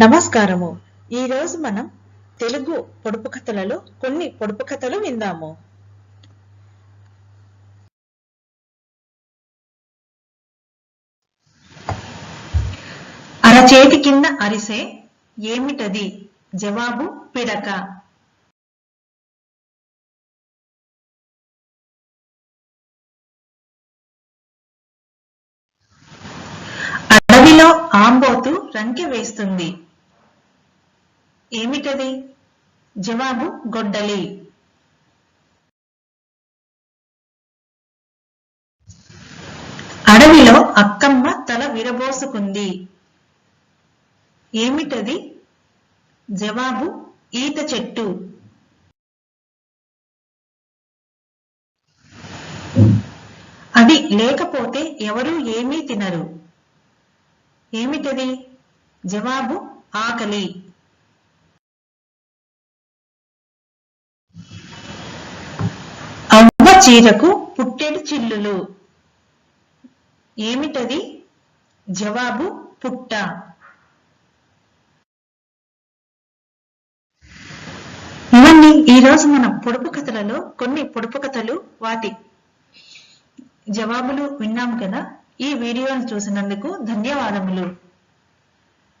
నమస్కారము. ఈరోజు మనం తెలుగు పొడుపు కథలలో కొన్ని పొడుపు కథలు విందాము. అరచేతి కింద అరిసే ఏమిటది? జవాబు పిడక. అడవిలో ఆంబోతు రంకె వేస్తుంది. ఏమిటది? జవాబు గొడ్డలి. అడవిలో అక్కమ్మ తల విరబోసుకుంది. ఏమిటది? జవాబు ఈత చెట్టు. అది లేకపోతే ఎవరూ ఏమీ తినరు. ఏమిటది? జవాబు ఆకలి. అవ్వ చీరకు పుట్టెడు చిల్లులు. ఏమిటది? జవాబు పుట్ట. ఇవన్నీ ఈ రోజు మనం పొడుపు కథలలో కొన్ని పొడుపు కథలు. వాటి జవాబులు విన్నాం కదా? ఈ వీడియోను చూసినందుకు ధన్యవాదములు.